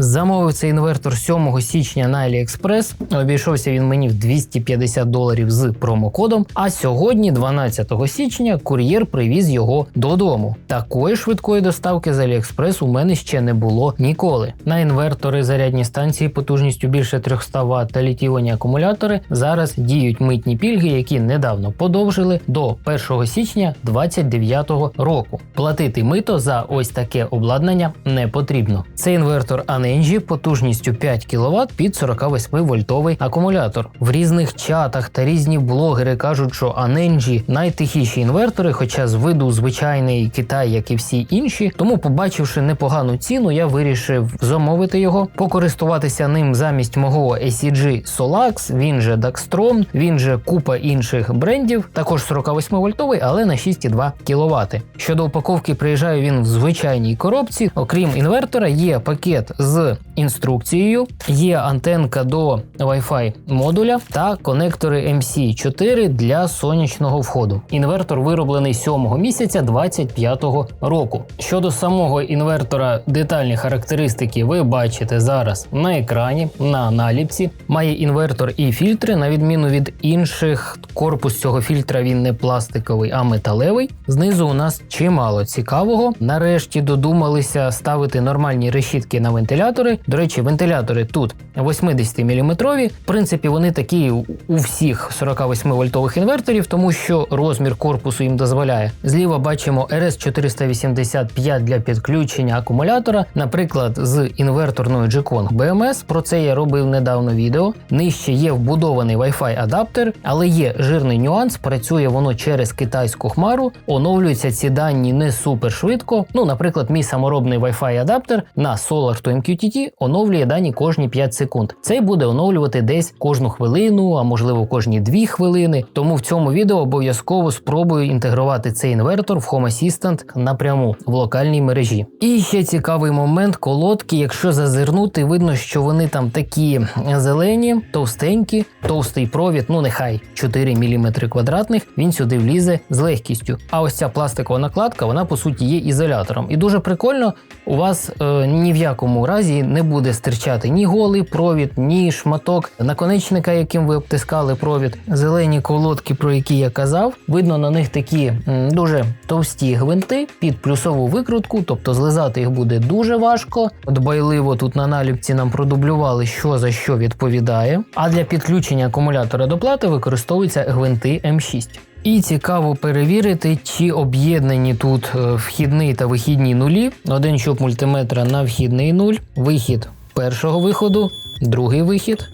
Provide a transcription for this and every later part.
Замовив цей інвертор 7 січня на AliExpress. Обійшовся він мені в 250 доларів з промокодом. А сьогодні, 12 січня, кур'єр привіз його додому. Такої швидкої доставки з AliExpress у мене ще не було ніколи. На інвертори зарядні станції потужністю більше 300 Вт та літіоні акумулятори зараз діють митні пільги, які недавно подовжили до 1 січня 2029 року. Платити мито за ось таке обладнання не потрібно. Це інвертор Anenji потужністю 5 кВт під 48 вольтовий акумулятор. В різних чатах та різні блогери кажуть, що Anenji найтихіші інвертори, хоча з виду звичайний Китай, як і всі інші. Тому, побачивши непогану ціну, я вирішив замовити його, покористуватися ним замість мого ACG Solax, він же Daxtrom, він же купа інших брендів, також 48 вольтовий, але на 6,2 кВт. Щодо упаковки, приїжджає він в звичайній коробці. Окрім інвертора, є пакет з інструкцією, є антенка до Wi-Fi модуля та конектори MC4 для сонячного входу. Інвертор вироблений 7 місяця 25-го року. Щодо самого інвертора, детальні характеристики ви бачите зараз на екрані, на наліпці. Має інвертор і фільтри, на відміну від інших. Корпус цього фільтра він не пластиковий, а металевий. Знизу у нас чимало цікавого. Нарешті додумалися ставити нормальні решітки на вентилятори. До речі, вентилятори тут 80 мм. В принципі, вони такі у всіх 48 вольтових інверторів, тому що розмір корпусу їм дозволяє. Зліва бачимо RS485 для підключення акумулятора, наприклад, з інверторною G-Kong BMS. Про це я робив недавно відео. Нижче є вбудований Wi-Fi адаптер, але є жирний нюанс. Працює воно через китайську хмару. Оновлюються ці дані не супер швидко. Ну, наприклад, мій саморобний Wi-Fi адаптер на Solar to MQTT оновлює дані кожні 5 секунд. Цей буде оновлювати десь кожну хвилину, а можливо кожні 2 хвилини. Тому в цьому відео обов'язково спробую інтегрувати цей інвертор в Home Assistant напряму в локальній мережі. І ще цікавий момент колодки. Якщо зазирнути, видно, що вони там такі зелені, товстенькі, товстий провід, ну нехай 4 мм квадратних. Він сюди влізе з легкістю. А ось ця пластикова накладка, вона по суті є ізолятором. І дуже прикольно, у вас е, ні в якому разі не буде стирчати ні голий провід, ні шматок наконечника, яким ви обтискали провід. Зелені колодки, про які я казав, видно на них такі дуже товсті гвинти під плюсову викрутку, тобто злизати їх буде дуже важко. Дбайливо тут на наліпці нам продублювали, що за що відповідає. А для підключення акумулятора до плати використовуються гвинти М6. І цікаво перевірити, чи об'єднані тут е, вхідний та вихідні нулі. Один щуп мультиметра на вхідний нуль, вихід першого виходу, другий вихід.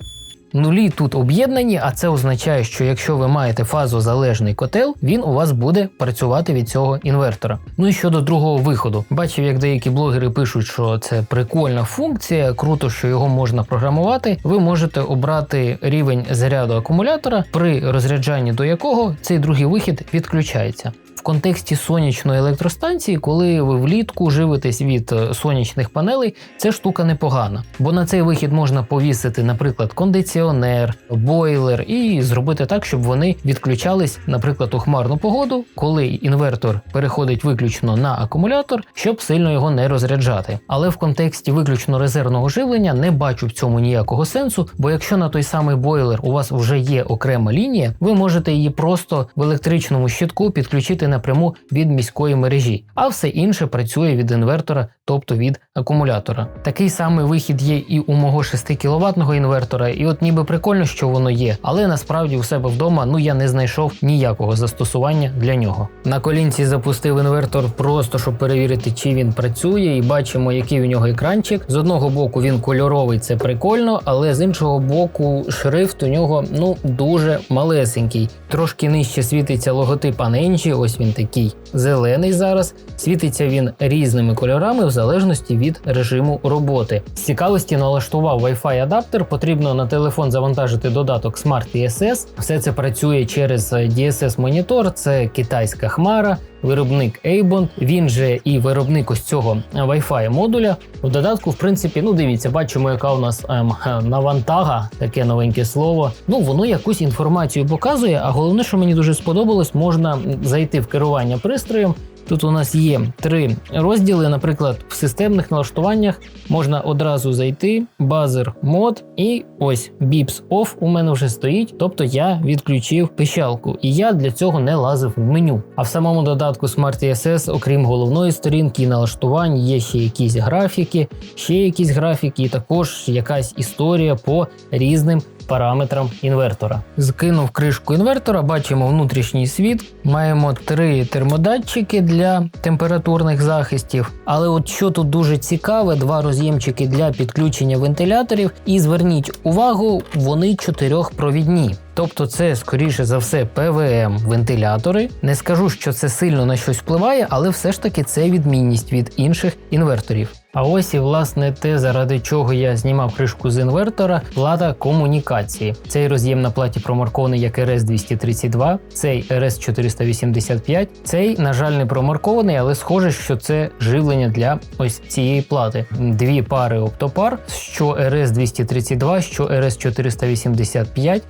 Нулі тут об'єднані, а це означає, що якщо ви маєте фазозалежний котел, він у вас буде працювати від цього інвертора. Ну і щодо другого виходу, бачив, як деякі блогери пишуть, що це прикольна функція, круто, що його можна програмувати. Ви можете обрати рівень заряду акумулятора, при розряджанні до якого цей другий вихід відключається. Контексті сонячної електростанції, коли ви влітку живитесь від е, сонячних панелей, ця штука непогана, бо на цей вихід можна повісити, наприклад, кондиціонер, бойлер і зробити так, щоб вони відключались, наприклад, у хмарну погоду, коли інвертор переходить виключно на акумулятор, щоб сильно його не розряджати. Але в контексті виключно резервного живлення не бачу в цьому ніякого сенсу, бо якщо на той самий бойлер у вас вже є окрема лінія, ви можете її просто в електричному щитку підключити напряму від міської мережі, а все інше працює від інвертора, тобто від акумулятора. Такий самий вихід є і у мого 6 кВт інвертора, і от ніби прикольно, що воно є, але насправді у себе вдома ну я не знайшов ніякого застосування для нього. На колінці запустив інвертор просто щоб перевірити, чи він працює, і бачимо, який у нього екранчик. З одного боку він кольоровий, це прикольно, але з іншого боку, шрифт у нього ну дуже малесенький. Трошки нижче світиться логотип Anenji, ось він такий зелений зараз. Світиться він різними кольорами в залежності від режиму роботи. З цікавості налаштував Wi-Fi адаптер. Потрібно на телефон завантажити додаток Smart ESS. Все це працює через DSS монітор, це китайська хмара. Виробник Avon, він же і виробник ось цього Wi-Fi модуля. В додатку, в принципі, ну дивіться, бачимо, яка у нас ем, навантага, таке новеньке слово. Ну воно якусь інформацію показує. А головне, що мені дуже сподобалось, можна зайти в керування пристроєм Тут у нас є три розділи. Наприклад, в системних налаштуваннях можна одразу зайти, базер мод, і ось Bips Off у мене вже стоїть. Тобто я відключив пищалку, і я для цього не лазив в меню. А в самому додатку Smart ESS, окрім головної сторінки і налаштувань, є ще якісь графіки, ще якісь графіки, і також якась історія по різним параметрам інвертора. Закинув кришку інвертора, бачимо внутрішній світ. Маємо три термодатчики для температурних захистів. Але от що тут дуже цікаве, два роз'ємчики для підключення вентиляторів. І зверніть увагу, вони чотирьохпровідні. Тобто це скоріше за все ПВМ вентилятори. Не скажу, що це сильно на щось впливає, але все ж таки це відмінність від інших інверторів. А ось і власне те, заради чого я знімав кришку з інвертора, плата комунікації. Цей роз'єм на платі промаркований як RS232, цей RS485. Цей, на жаль, не промаркований, але схоже, що це живлення для ось цієї плати. Дві пари оптопар, що RS232, що RS485,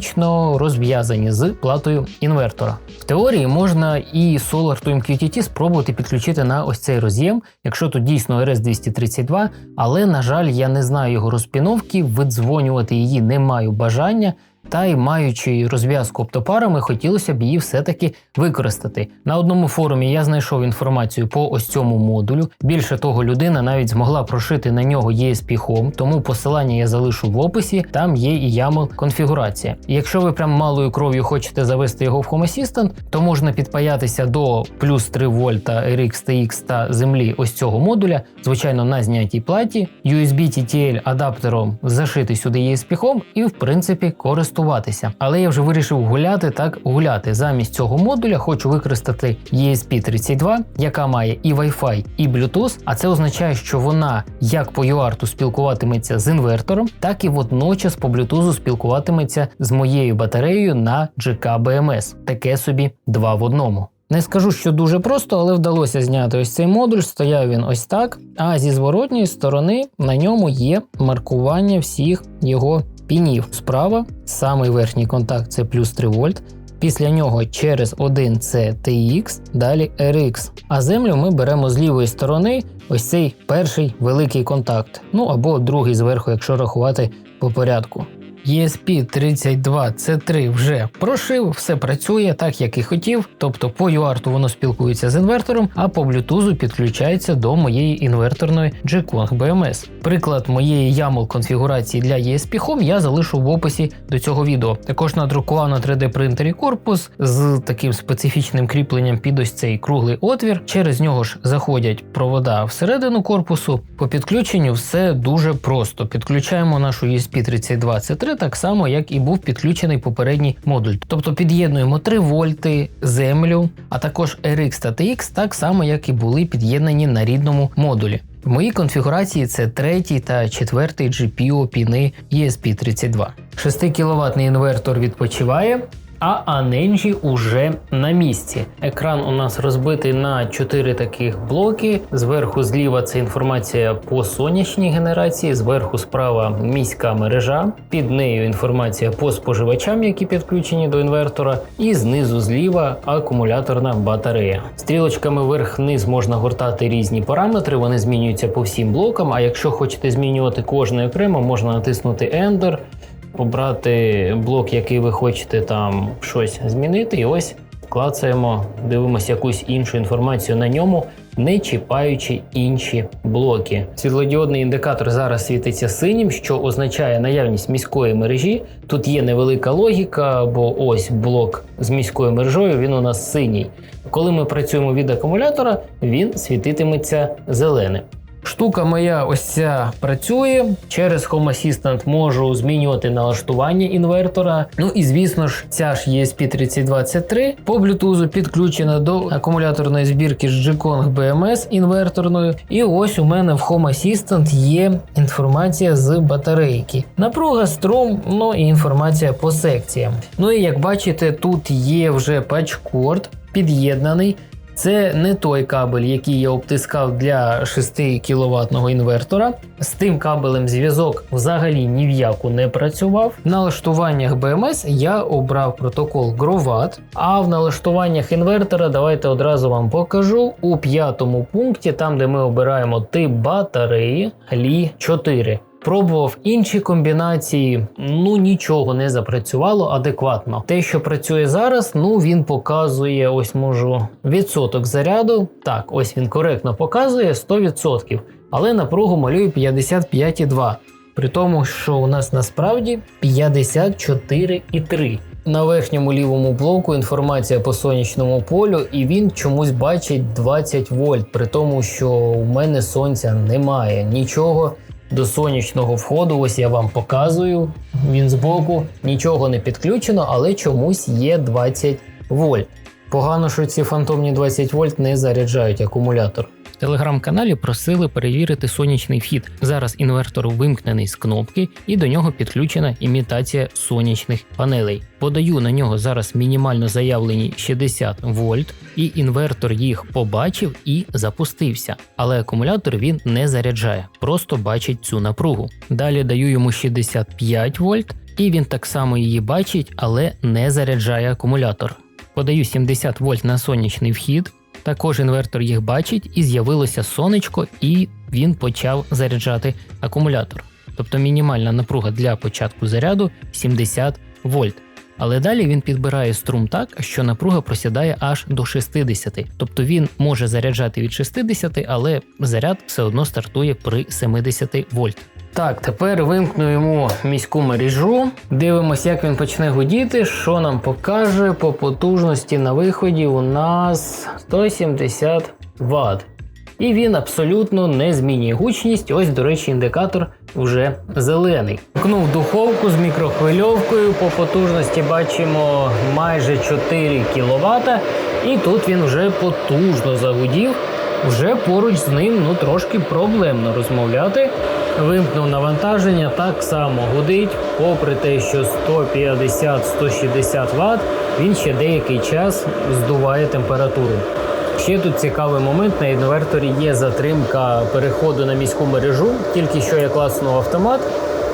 гальванічно розв'язані з платою інвертора. В теорії можна і Solar to MQTT спробувати підключити на ось цей роз'єм, якщо тут дійсно RS 232, але, на жаль, я не знаю його розпіновки, видзвонювати її не маю бажання. Та й маючи розв'язку оптопарами, хотілося б її все-таки використати. На одному форумі я знайшов інформацію по ось цьому модулю. Більше того, людина навіть змогла прошити на нього ESP Home, тому посилання я залишу в описі, там є і YAML конфігурація. Якщо ви прям малою кров'ю хочете завести його в Home Assistant, то можна підпаятися до плюс 3 вольта RX TX та землі ось цього модуля, звичайно, на знятій платі, USB TTL адаптером зашити сюди ESP Home і в принципі користуватися користуватися. Але я вже вирішив гуляти так гуляти. Замість цього модуля хочу використати ESP32, яка має і Wi-Fi, і Bluetooth. А це означає, що вона як по UART спілкуватиметься з інвертором, так і водночас по Bluetooth спілкуватиметься з моєю батареєю на GK BMS. Таке собі два в одному. Не скажу, що дуже просто, але вдалося зняти ось цей модуль. Стояв він ось так. А зі зворотньої сторони на ньому є маркування всіх його пінів. Справа самий верхній контакт це плюс 3 вольт. Після нього через один це TX, далі RX. А землю ми беремо з лівої сторони ось цей перший великий контакт. Ну або другий зверху, якщо рахувати по порядку. ESP32C3 вже прошив, все працює так, як і хотів. Тобто по UART воно спілкується з інвертором, а по Bluetooth підключається до моєї інверторної G-Kong BMS. Приклад моєї YAML конфігурації для ESP Home я залишу в описі до цього відео. Також надрукував на 3D принтері корпус з таким специфічним кріпленням під ось цей круглий отвір. Через нього ж заходять провода всередину корпусу. По підключенню все дуже просто. Підключаємо нашу ESP32C3 так само, як і був підключений попередній модуль. Тобто під'єднуємо 3 вольти, землю, а також RX та TX, так само, як і були під'єднані на рідному модулі. В моїй конфігурації це третій та четвертий GPU піни ESP32. 6 кВт інвертор відпочиває, а Аненджі уже на місці. Екран у нас розбитий на 4 таких блоки. Зверху зліва це інформація по сонячній генерації, зверху справа міська мережа, під нею інформація по споживачам, які підключені до інвертора, і знизу зліва акумуляторна батарея. Стрілочками вверх-вниз можна гортати різні параметри, вони змінюються по всім блокам. А якщо хочете змінювати кожне окремо, можна натиснути Enter обрати блок, який ви хочете там щось змінити, і ось клацаємо, дивимося якусь іншу інформацію на ньому, не чіпаючи інші блоки. Світлодіодний індикатор зараз світиться синім, що означає наявність міської мережі. Тут є невелика логіка, бо ось блок з міською мережою, він у нас синій. Коли ми працюємо від акумулятора, він світитиметься зеленим. Штука моя ось ця працює. Через Home Assistant можу змінювати налаштування інвертора. Ну і звісно ж, ця ж ESP32C3 по Bluetooth підключена до акумуляторної збірки з G-Kong BMS інверторною. І ось у мене в Home Assistant є інформація з батарейки. Напруга, струм, ну і інформація по секціям. Ну і як бачите, тут є вже патчкорд під'єднаний. Це не той кабель, який я обтискав для 6 кВт інвертора. З тим кабелем зв'язок взагалі ні в яку не працював. В налаштуваннях BMS я обрав протокол GROWAT, а в налаштуваннях інвертора давайте одразу вам покажу у п'ятому пункті, там де ми обираємо тип батареї Li 4. Пробував інші комбінації, ну нічого не запрацювало адекватно. Те, що працює зараз, ну він показує ось можу відсоток заряду. Так, ось він коректно показує 100%, але напругу малює 55,2. При тому, що у нас насправді 54,3. На верхньому лівому блоку інформація по сонячному полю, і він чомусь бачить 20 вольт, при тому, що у мене сонця немає нічого до сонячного входу. Ось я вам показую. Він збоку нічого не підключено, але чомусь є 20 вольт. Погано, що ці фантомні 20 вольт не заряджають акумулятор. Телеграм-каналі просили перевірити сонячний вхід. Зараз інвертор вимкнений з кнопки і до нього підключена імітація сонячних панелей. Подаю на нього зараз мінімально заявлені 60 вольт, і інвертор їх побачив і запустився. Але акумулятор він не заряджає, просто бачить цю напругу. Далі даю йому 65 вольт, і він так само її бачить, але не заряджає акумулятор. Подаю 70 вольт на сонячний вхід. Також інвертор їх бачить, і з'явилося сонечко, і він почав заряджати акумулятор. Тобто мінімальна напруга для початку заряду 70 вольт. Але далі він підбирає струм так, що напруга просідає аж до 60. Тобто він може заряджати від 60, але заряд все одно стартує при 70 вольт. Так, тепер вимкну йому міську мережу. Дивимося, як він почне гудіти. Що нам покаже по потужності на виході у нас 170 Вт. І він абсолютно не змінює гучність. Ось, до речі, індикатор вже зелений. Вмкнув духовку з мікрохвильовкою. По потужності бачимо майже 4 кВт. І тут він вже потужно загудів. Вже поруч з ним ну трошки проблемно розмовляти. Вимкнув навантаження, так само гудить, попри те, що 150-160 Вт, він ще деякий час здуває температуру. Ще тут цікавий момент. На інверторі є затримка переходу на міську мережу, тільки що я класнув автомат,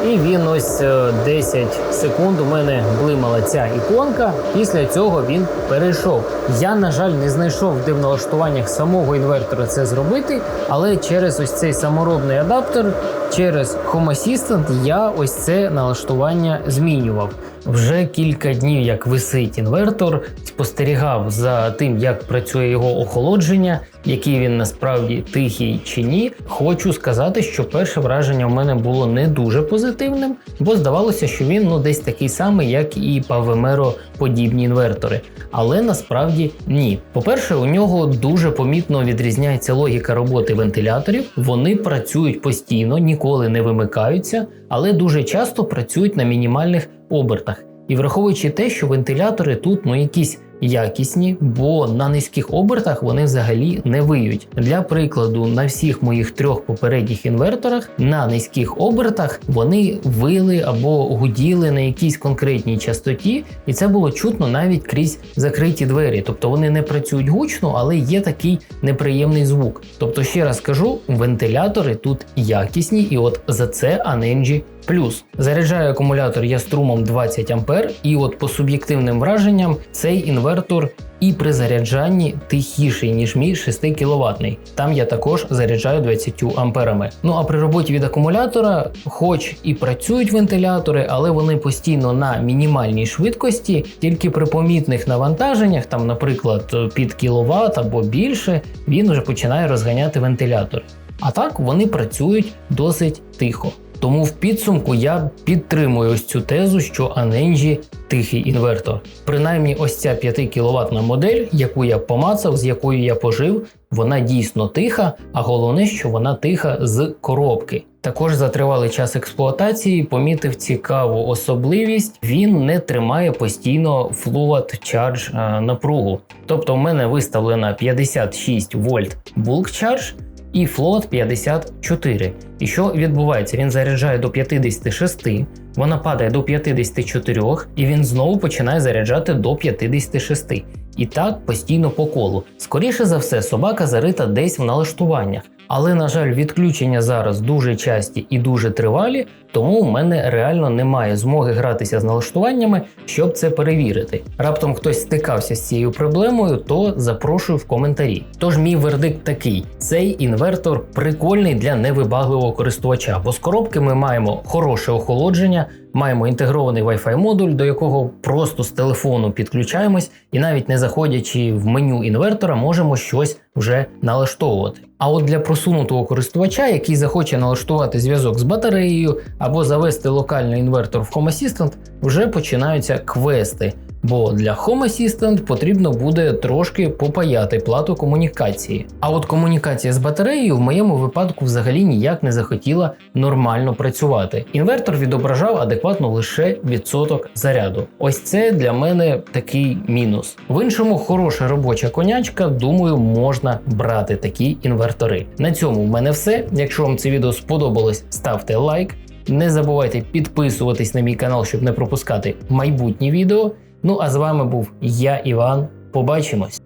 і він ось е, 10 секунд у мене блимала ця іконка. Після цього він перейшов. Я, на жаль, не знайшов де в налаштуваннях самого інвертора це зробити, але через ось цей саморобний адаптер, через Home Assistant я ось це налаштування змінював. Вже кілька днів, як висить інвертор, спостерігав за тим, як працює його охолодження, який він насправді тихий чи ні. Хочу сказати, що перше враження в мене було не дуже позитивним, бо здавалося, що він ну десь такий самий, як і Pavemero подібні інвертори. Але насправді ні. По-перше, у нього дуже помітно відрізняється логіка роботи вентиляторів. Вони працюють постійно, ніколи не вимикаються, але дуже часто працюють на мінімальних обертах. І враховуючи те, що вентилятори тут ну якісь якісні, бо на низьких обертах вони взагалі не виють. Для прикладу, на всіх моїх трьох попередніх інверторах на низьких обертах вони вили або гуділи на якійсь конкретній частоті, і це було чутно навіть крізь закриті двері. Тобто вони не працюють гучно, але є такий неприємний звук. Тобто, ще раз кажу, вентилятори тут якісні, і от за це Anenji Плюс заряджаю акумулятор я струмом 20 А, і от по суб'єктивним враженням цей інвертор і при заряджанні тихіший, ніж мій 6 кВт. Там я також заряджаю 20 амперами. Ну а при роботі від акумулятора, хоч і працюють вентилятори, але вони постійно на мінімальній швидкості, тільки при помітних навантаженнях, там, наприклад, під кіловат або більше, він вже починає розганяти вентилятор. А так вони працюють досить тихо. Тому в підсумку я підтримую ось цю тезу, що Anenji тихий інвертор. Принаймні, ось ця 5 кВт модель, яку я помацав, з якою я пожив, вона дійсно тиха, а головне, що вона тиха з коробки. Також за тривалий час експлуатації помітив цікаву особливість: він не тримає постійно fluid charge е, напругу. Тобто, в мене виставлена 56 вольт bulk charge, і флот 54. І що відбувається? Він заряджає до 56, вона падає до 54, і він знову починає заряджати до 56. І так постійно по колу. Скоріше за все, собака зарита десь в налаштуваннях. Але, на жаль, відключення зараз дуже часті і дуже тривалі, тому в мене реально немає змоги гратися з налаштуваннями, щоб це перевірити. Раптом хтось стикався з цією проблемою, то запрошую в коментарі. Тож мій вердикт такий: цей інвертор прикольний для невибагливого користувача, бо з коробки ми маємо хороше охолодження. Маємо інтегрований Wi-Fi модуль, до якого просто з телефону підключаємось, і навіть не заходячи в меню інвертора, можемо щось вже налаштовувати. А от для просунутого користувача, який захоче налаштувати зв'язок з батареєю або завести локальний інвертор в Home Assistant, вже починаються квести. Бо для Home Assistant потрібно буде трошки попаяти плату комунікації. А от комунікація з батареєю в моєму випадку взагалі ніяк не захотіла нормально працювати. Інвертор відображав адекватно лише відсоток заряду. Ось це для мене такий мінус. В іншому хороша робоча конячка, думаю, можна брати такі інвертори. На цьому в мене все. Якщо вам це відео сподобалось, ставте лайк. Не забувайте підписуватись на мій канал, щоб не пропускати майбутні відео. Ну а з вами був я, Іван. Побачимось!